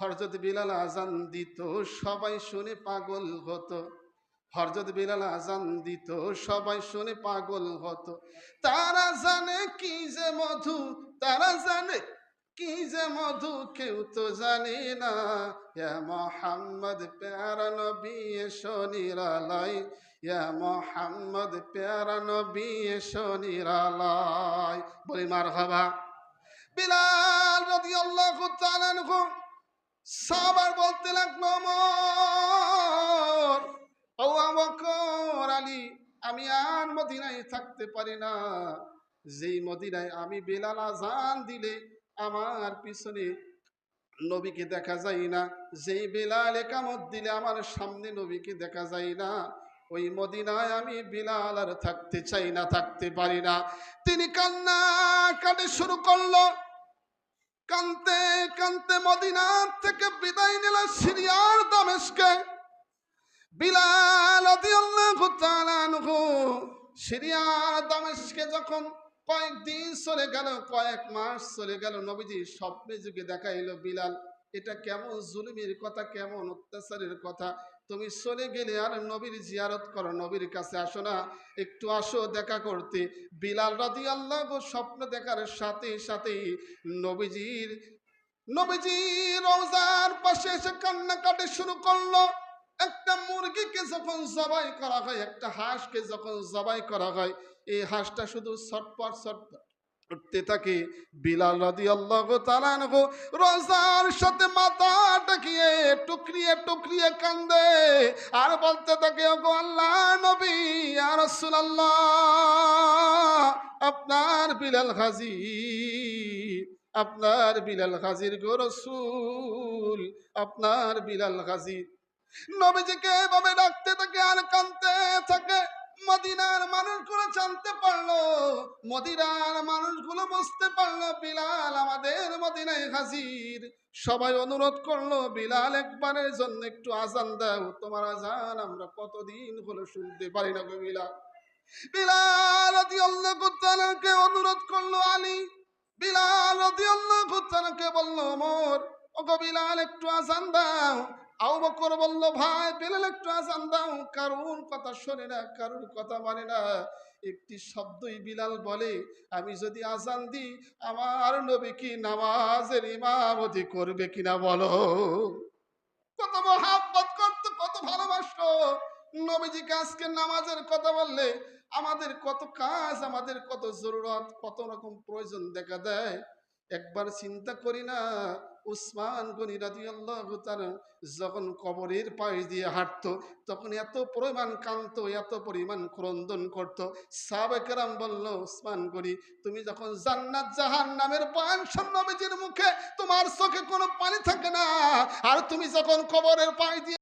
হরজত বিলাল আজান দিত, সবাই শুনে পাগল হতো। হরজত বিলাল আজান দিত, সবাই শুনে পাগল হতো। তারা জানে কি যে মধু, তারা জানে কি যে মধু, কেউ তো জানে না। ইয়া মোহাম্মদ প্যারা নবী, এসো নিরালয়। ইয়া মোহাম্মদ প্যারা নবী, এসো নিরালয়। বলি মার হবা বিলাল তাআলা আনহু সাবার বলতে লাগল ও বকর আলী, আমি আর মদিনায় থাকতে পারি না। যেই মদিনায় আমি বেলাল আজান দিলে আমার পিছনে নবীকে দেখা যায় না। যেই বেলাল একামত দিলে আমার সামনে নবীকে দেখা যায় না। ওই মদিনায় আমি বিলাল আর থাকতে চাই না, থাকতে পারি না। তিনি কান্না কাটে শুরু করল। কানতে কানতে মদিনার থেকে বিদায় নিল সিরিয়ার দামেশকে। বিলাল সিরিয়ার দামেশকে যখন কয়েকদিন চলে গেল, কয়েক মাস চলে গেল, নবীজি স্বপ্নে যুগে দেখাইলো, বিলাল, এটা কেমন জুলুমের কথা, কেমন অত্যাচারের কথা তুমি চলে গেলে আর নবীর জিয়ারত করো, নবীর কাছে আসো না, একটু আসো, দেখা করতে। বিলাল রাদি আল্লাহ স্বপ্ন দেখার সাথে সাথেই নবীজির নবীজি রোজার পাশে এসে কান্নাকাটি শুরু করল। একটা মুরগিকে যখন জবাই করা হয়, একটা হাঁসকে যখন জবাই করা হয়, এই হাঁসটা শুধু ছটপট ছটপট উঠতে থাকে। বিলাল রাদি আল্লাহ তালানহু রোজার সাথে মাথা টুকরিয়ে টুকরিয়ে কান্দে। আর বলতে থাকে আল্লাহ, নবী আর আপনার বিলাল হাজি, আপনার বিলাল হাজির গো রসুল, আপনার বিলাল হাজির নবীজিকে এভাবে ডাকতে থাকে আর কানতে থাকে। মদিনার মানুষগুলো জানতে পারল, মদিনার মানুষগুলো বুঝতে পারল, বিলাল আমাদের মদিনায় হাজির। সবাই অনুরোধ করল, বিলাল একবারের জন্য একটু আজান দাও, তোমার আজান আমরা কতদিন হলো শুনতে পারি না বিলাল। বিলাল রাদিয়াল্লাহু তাআলাকে অনুরোধ করল আলী। বিলাল তাআলাকে বলল, ওমর, ওগো বিলাল একটু আজান দাও বকর বলল, ভাই বেলাল একটু আজান দাও। কারুর কথা শোনে না, কারুর কথা মানে না। একটি শব্দই বিলাল বলে, আমি যদি আজান দিই, আমার নবী কি নামাজের ইমামতি করবে কিনা বলো? কত মহাব্বত করতো কত ভালোবাসতো নবীজিকে আজকে নামাজের কথা বললে আমাদের কত কাজ, আমাদের কত জরুরত, কত রকম প্রয়োজন দেখা দেয়। একবার চিন্তা করি না উসমান গনি রাদিয়াল্লাহু তার যখন কবরের পায়ে দিয়ে হাঁটত, তখন এত পরিমাণ কান্ত এত পরিমাণ ক্রন্দন করত। সাবেকেরাম বলল, উসমান গনি, তুমি যখন জান্নাত জাহান নামের বয়ান নবীজির মুখে, তোমার চোখে কোনো পানি থাকে না। আর তুমি যখন কবরের পায়ে দিয়ে